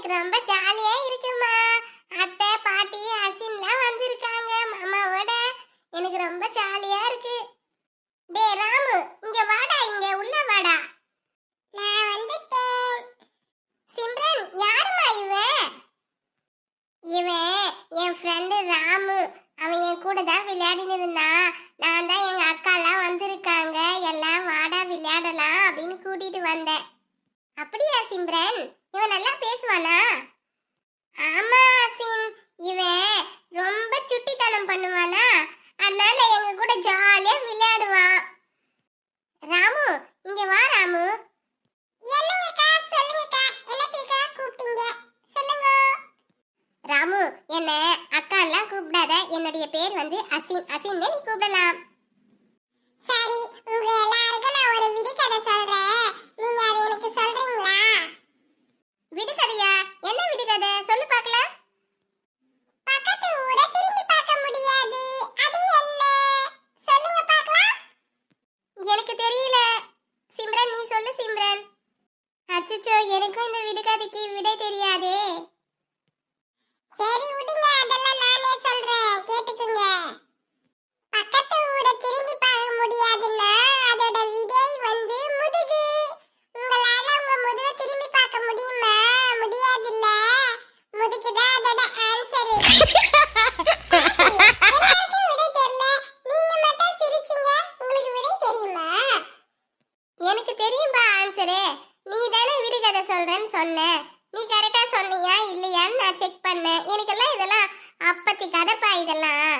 எனக்கு ரொம்ப ஜாலியா இருக்குமா? அத்தை பாட்டி அசின்லாம் வந்திருக்காங்க. மாமாவோட எனக்கு ரொம்ப ஜாலியா இருக்கு. டே ராமு இங்க வாடா இங்க உள்ள வாடா. நான் வந்துட்டேன். சிம்ரன் யாருமா இவன் இவன் என் ஃப்ரெண்டு ராமு. அவன் என் கூட தான் விளையாடினு இருந்தான் நான் தான் எங்க அக்கா எல்லாம் வந்திருக்காங்க. எல்லாம் வாடா விளையாடலாம் அப்படின்னு கூட்டிட்டு வந்தேன். அப்படியா சிம்ரன்? இவன் நல்லா பேசுவானா? ஆமா சிம். இவன் ரொம்ப சுட்டித்தனம் பண்ணுவானா? அதனால எங்க கூட ஜாலியா விளையாடுவான் ராமு இங்க வா ராமு. ராமு என்ன அக்காலாம் கூப்பிடாத. என்னுடைய பேர் வந்து அசின் அசின் நீ கூப்பிடலாம். சரி உங்க எல்லாருக்கும் நான் ஒரு விடுகதை சொல்றேன். நீங்க அதை எனக்கு சொல்றீங்களா விடுகதையா என்ன விடுகதை சொல்லு பார்க்கலாம் பக்கத்து ஊரை திரும்பி பார்க்க முடியாது. அது என்ன? சொல்லுங்க பார்க்கலாம். எனக்கு தெரியல. சிம்ரன் நீ சொல்லு சிம்ரன். அச்சச்சோ எனக்கும் இந்த விடுகதைக்கு விடை தெரியாதே சரி விடுங்க அதெல்லாம் நானே சொல்றேன் கேட்டுக்குங்க பக்கத்து ஊரை திரும்பி பார்க்க முடியாதுன்னா அதோட விடை வந்து முதுகு உங்களால உங்க முதுக திரும்பி பார்க்க முடியுமா முடியாதுல்ல முதுகு தான் அதோட ஆன்சர் எல்லாருக்கும் விடை தெரியல நீங்க மட்டும் சிரிச்சீங்க உங்களுக்கு விடை தெரியுமா எனக்கு தெரியும்பா ஆன்சரு நீ தானே விடுகதை சொல்றேன்னு சொன்ன. நீ கரெக்டா சொன்னியா இல்லையான்னு நான் செக் பண்ணேன். எனக்கெல்லாம் இதெல்லாம் அப்பத்தி கதைப்பா இதெல்லாம்.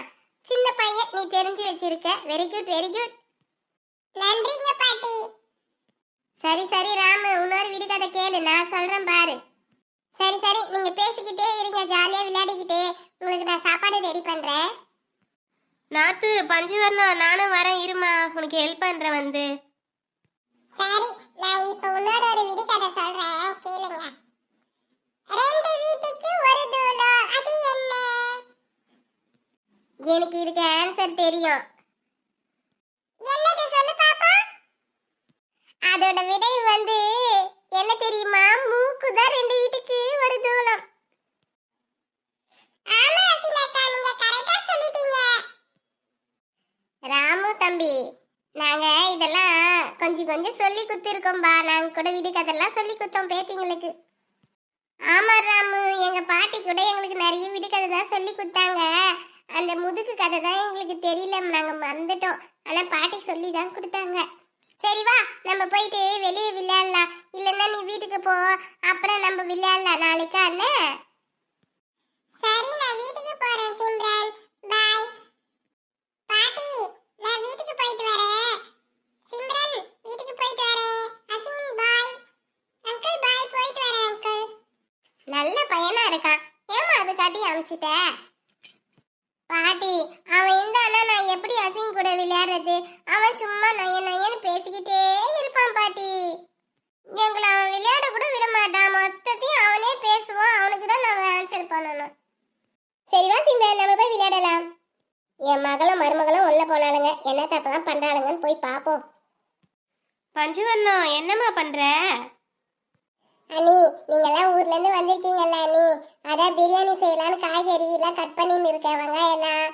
சின்ன பையன் நீ தெரிஞ்சு வச்சிருக்க. வெரி குட் வெரி குட் நன்றிங்க பாட்டி. சரி சரி ராமு இன்னொரு விடுகதை கேளு. நான் சொல்றேன் பாரு. சரி சரி நீங்க பேசிக்கிட்டே இருங்க. ஜாலியா விளையாடிக்கிட்டே உங்களுக்கு நான் சாப்பாடு ரெடி பண்றேன். நாத்து பஞ்சவர்ணம் நானும் வரேன். இருமா உனக்கு ஹெல்ப் பண்றேன் வந்து. சரி நான் இப்ப இன்னொரு ஒரு விடுகதை சொல்றேன். கேளுங்க. ரெண்டு வீட்டுக்கு ஒரு தூளம் அது என்ன? எனக்கு இதுக்கு ஆன்சர் தெரியும். என்னது சொல்லு பாப்பா அதோட விடை வந்து என்ன தெரியுமா மூக்கு தான் ரெண்டு வீட்டுக்கு ஒரு தூளம் ஆமா அசினாக்கா நீங்க கரெக்டா சொல்லிட்டீங்க ராமு தம்பி நாங்க இதெல்லாம் சொல்லி சொல்லி குத்திருக்கோம்பா நாங்க கூட விடுகதெல்லாம் சொல்லி குத்தோம் பேத்திங்களுக்கு. ஆமா ராமு எங்க பாட்டி கூட எங்களுக்கு நிறைய விடுகதை தான் சொல்லி கொடுத்தாங்க அந்த முதுகு கதை தான் எங்களுக்கு தெரியல நாங்க மறந்துட்டோம். ஆனா பாட்டி சொல்லி தான் கொடுத்தாங்க. சரி வா நம்ம போயிட்டு வெளியே விளையாடலாம். இல்லைன்னா நீ வீட்டுக்கு போ. அப்புறம் நம்ம விளையாடலாம். நாளைக்கு அண்ணன் சரி நான் வீட்டுக்கு போறேன் சிம்ரன். பாய் பாட்டி நான் வீட்டுக்கு போயிட்டு வரேன் சிம்ரன் வீட்டுக்கு போயிட்டு வரேன் அசீம் பாய் அங்கிள் பாய் போயிட்டு வரேன் அங்கிள் நல்ல பையனா இருக்கான் ஏமா அமிச்சிட்ட பாட்டி அவன் இருந்தானா நான் எப்படி அசீம் கூட விளையாடுறது? அவன் சும்மா நொய்ய நொய்யன்னு பேசிக்கிட்டே இருப்பான் பாட்டி. எங்களை அவன் விளையாட கூட விட மாட்டான். மொத்தத்தையும் அவனே பேசுவான். அவனுக்கு தான் நம்ம ஆன்சர் பண்ணணும். சரி வா சிம்ரன் நம்ம போய் விளையாடலாம். என் மகளும் மருமகளும் உள்ள போனாலுங்க என்ன தப்பதான் பண்றாளுங்கன்னு போய் பாப்போம். பஞ்சவர்ணம் என்னம்மா பண்ற? அண்ணி நீங்கெல்லாம் ஊர்ல இருந்து வந்திருக்கீங்கல்ல அண்ணி. அதான் பிரியாணி செய்யலாம்னு காய்கறி எல்லாம் கட் பண்ணின்னு இருக்கேன் வெங்காயம் எல்லாம்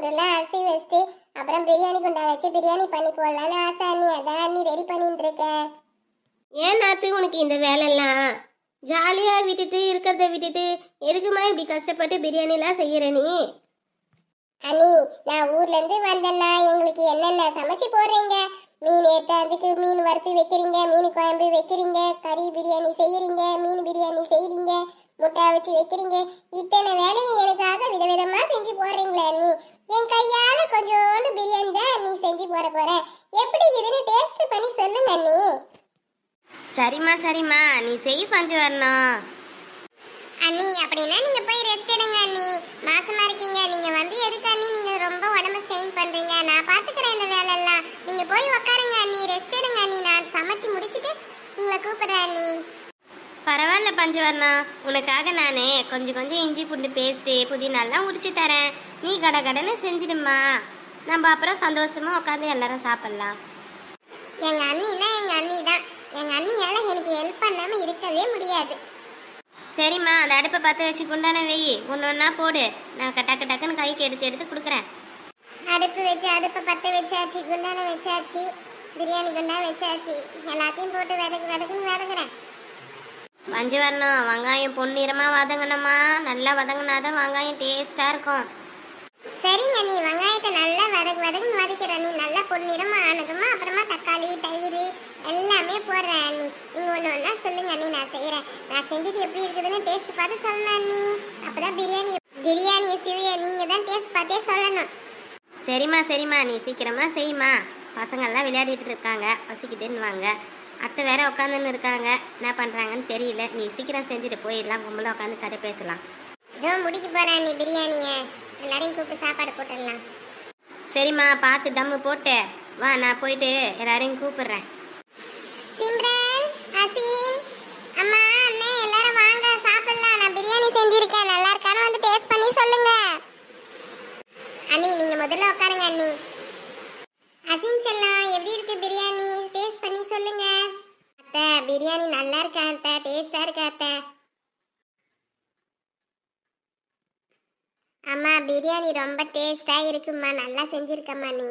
பூண்டுலாம் அரிசி வச்சுட்டு அப்புறம் பிரியாணி குண்டா வச்சு பிரியாணி பண்ணி போடலான்னு ஆசை அண்ணி அதான் அண்ணி ரெடி பண்ணிட்டு இருக்கேன் ஏன் நாத்து உனக்கு இந்த வேலைலாம் ஜாலியா விட்டுட்டு இருக்கிறத விட்டுட்டு எதுக்குமா இப்படி கஷ்டப்பட்டு பிரியாணிலாம் செய்யற நீ? அண்ணி நான் ஊர்ல இருந்து வந்தேன்னா எங்களுக்கு என்னென்ன சமைச்சு போடுறீங்க? மீன் எடுத்தாந்துக்கு மீன் வறுத்து வைக்கிறீங்க மீன் குழம்பு வைக்கிறீங்க கறி பிரியாணி செய்யறீங்க மீன் பிரியாணி செய்றீங்க முட்டை வச்சு வைக்கிறீங்க. இத்தனை வேலையும் எனக்காக விதவிதமா செஞ்சு போடுறீங்களே அண்ணி. என் கையால கொஞ்சோண்டு பிரியாணி தான் நீ செஞ்சு போட போற. எப்படி இதுன்னு டேஸ்ட் பண்ணி சொல்லுங்க அண்ணி சரிம்மா சரிம்மா. நீ செய் பஞ்சவர்ணம் அண்ணி அப்படின்னா நீங்க போய் ரெஸ்ட் எடுங்க அண்ணி. மாசமா இருக்கீங்க. நீங்க வந்து எதுக்கு அண்ணி? நீங்க ரொம்ப உடம்ப ஸ்ட்ரெயின் பண்றீங்க. நான் பாத்துக்கிறேன் இந்த வேலை எல்லாம் நீங்க போய் உட்காருங்க அண்ணி. ரெஸ்ட் எடுங்க அண்ணி. நான் சமைச்சு முடிச்சிட்டு உங்களை கூப்பிடுறேன் அண்ணி. பரவாயில்ல பஞ்சவர்ணம் உனக்காக நான் கொஞ்சம் கொஞ்சம் இஞ்சி பூண்டு பேஸ்ட்டு புதினாலாம் உரிச்சு தரேன். நீ கட கடன்னு செஞ்சிடுமா நம்ம அப்புறம் சந்தோஷமா உட்காந்து எல்லாரும் சாப்பிட்லாம். எங்க அண்ணினா எங்க அண்ணி தான் எங்க அண்ணியால எனக்கு ஹெல்ப் பண்ணாம இருக்கவே முடியாது. சரிம்மா அந்த அடுப்பை பற்ற வச்சு குண்டான வெயி ஒன்று ஒன்றா போடு. நான் டக்கு டக்குன்னு கைக்கு எடுத்து எடுத்து கொடுக்குறேன். அடுப்பு வச்சு அடுப்பை பத்த வச்சாச்சு குண்டான வச்சாச்சு பிரியாணி குண்டா வச்சாச்சு. எல்லாத்தையும் போட்டு விதக்கு விதக்குன்னு விதக்குறேன். பஞ்சவர்ணம் வெங்காயம் பொன்னிறமாக வதங்கணுமா? நல்லா வதங்கினாதான் வெங்காயம் டேஸ்ட்டாக இருக்கும். சரிங்க நீ வெங்காயத்தை நல்லா வதக்கு வதக்குன்னு வதக்கிற. நீ நல்லா பொன்னிறமா ஆனதுமா அப்புறமா தக்காளி தயிர் எல்லாமே போடுறேன் அண்ணி. நீங்க ஒன்று ஒன்றா சொல்லுங்க அண்ணி நான் செய்கிறேன் நான் செஞ்சது எப்படி இருக்குதுன்னு டேஸ்ட் பார்த்து சொல்லணும் அண்ணி. அப்பதான் பிரியாணி பிரியாணியை சிவிய நீங்க தான் டேஸ்ட் பார்த்தே சொல்லணும். சரிம்மா சரிம்மா. நீ சீக்கிரமா செய்யுமா பசங்கள்லாம் விளையாடிட்டு இருக்காங்க. பசிக்குதுன்னு வாங்க அத்தை வேற உட்காந்துன்னு இருக்காங்க. என்ன பண்ணுறாங்கன்னு தெரியல. நீ சீக்கிரம் செஞ்சுட்டு போயிடலாம் கும்பலாக உட்காந்து கதை பேசலாம். இதோ முடிக்க போறேன் அண்ணி பிரியாணியை. எல்லாரையும் கூப்பிட்டு சாப்பாடு போட்டுடலாம். சரிம்மா பார்த்து டம்மு போட்டு வா நான் போயிட்டு எல்லாரையும் கூப்பிடுறேன். சிம்ரன் அசீம் அம்மா அண்ணே எல்லாரும் வாங்க சாப்பிடலாம் நான் பிரியாணி செஞ்சிருக்கேன் நல்லா இருக்கான்னு வந்து டேஸ்ட் பண்ணி சொல்லுங்க அண்ணி நீங்க முதல்ல உட்காருங்க அண்ணி அசீம் செல்லம் எப்படி இருக்கு பிரியாணி டேஸ்ட் பண்ணி சொல்லுங்க அத்தை பிரியாணி நல்லா இருக்கா அத்தை? டேஸ்டா இருக்கா அத்தை? அம்மா பிரியாணி ரொம்ப டேஸ்டா இருக்குமா நல்லா செஞ்சிருக்கம்மா நீ.